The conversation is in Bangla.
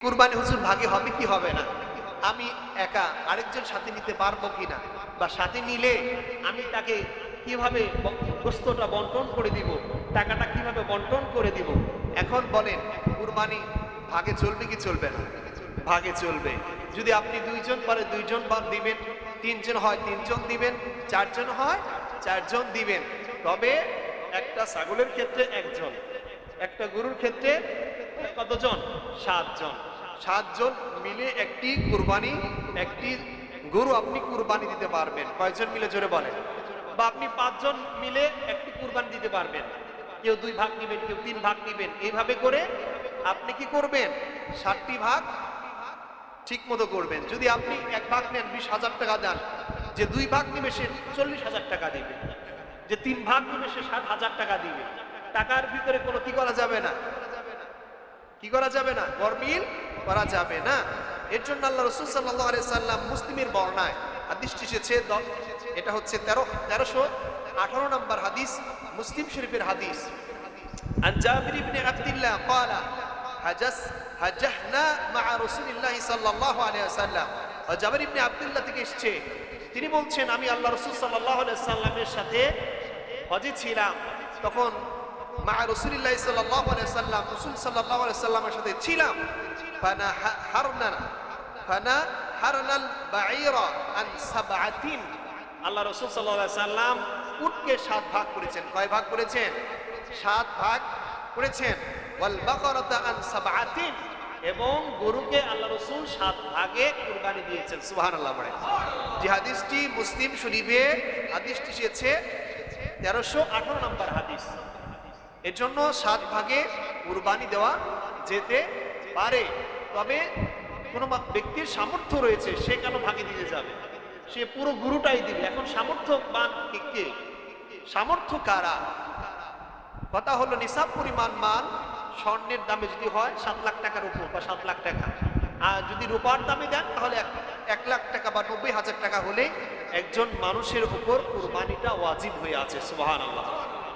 কুরবানি হুসুর ভাগে হবে কি হবে না? আমি একা আরেকজন সাথে নিতে পারব কিনা? বা সাথে নিলে আমি তাকে কীভাবে ব- গোস্তটা বন্টন করে দিব? টাকাটা কীভাবে বন্টন করে দিব? এখন বলেন, কুরবানি ভাগে চলবে কি চলবে না? ভাগে চলবে। যদি আপনি দুইজন পারে দুইজন বাদ দিবেন, তিনজন হয় তিনজন দিবেন, চারজন হয় চারজন দিবেন, তবে একটা ছাগলের ক্ষেত্রে একজন, একটা গরুর ক্ষেত্রে কতজন? সাতজন। সাতজন মিলে একটি কুরবানি, একটি গরু আপনি কুরবানি দিতে পারবেন। কয়েকজন মিলে জোরে বলেন? বা আপনি পাঁচজন মিলে একটি কুরবানি দিতে পারবেন। কেউ দুই ভাগ নেবেন, কেউ তিন ভাগ নেবেন। এইভাবে করে আপনি কি করবেন? ষাটটি ভাগ ঠিক মতো করবেন। যদি আপনি এক ভাগ নেন, বিশ হাজার টাকা দেন। যে দুই ভাগ নেবে, সে চল্লিশ হাজার টাকা দিবে। যে তিন ভাগ নেবে, সে ষাট হাজার টাকা দিবে। টাকার ভিতরে কোনো কি করা যাবে না? কি করা যাবে না? গরমিল করা যাবে না এর জন্য আল্লাহ রসুল সাল্লাহ সাল্লাম মুসলিমের বর্ণায় হাদিসটি এসেছে দ- এটা হচ্ছে তেরো তেরোশো আঠারো নম্বর হাদিস মুসলিম শরীফের হাদিস عن جابر بن عبد الله قال حجس حجحنا مع رسول الله صلى الله عليه وسلم জাবির ইবনে আব্দুল্লাহ থেকে এসেছে তিনি বলছেন আমি আল্লাহ রসুল সাল্লাহ সাল্লামের সাথে হজে ছিলাম তখন মা রসুলিল্লাহ সাল্লাহ সাল্লাম রসুল সাল্লাহ সাল্লামের সাথে ছিলাম আল্লাহ রসুল সাল্লাম উটকে সাত ভাগ করেছেন। কয় ভাগ করেছেন? সাত ভাগ করেছেন। এবং গরুকে আল্লাহ রসুল সাত ভাগে কুরবানি দিয়েছেন। সুবহানাল্লাহ বলে যে হাদিসটি মুসলিম শরীফে হাদিসটি এসেছে তেরোশো আঠারো নম্বর হাদিস। এর জন্য সাত ভাগে কুরবানি দেওয়া যেতে পারে, তবে কোনো ব্যক্তির সামর্থ্য রয়েছে, সে কেন ভাগে দিতে যাবে? সে পুরো গুরুটাই দিবে। এখন সামর্থ্যবান কে সামর্থ্য কারা? কথা হলো নিসাব পরিমাণ মাল স্বর্ণের দামে যদি হয় সাত লাখ টাকার উপর বা সাত লাখ টাকা। আর যদি রূপার দামে দেন, তাহলে এক- লাখ টাকা বা নব্বই হাজার টাকা হলে একজন মানুষের উপর কুরবানিটা ওয়াজিব হয়ে আছে সুবাহান আল্লাহ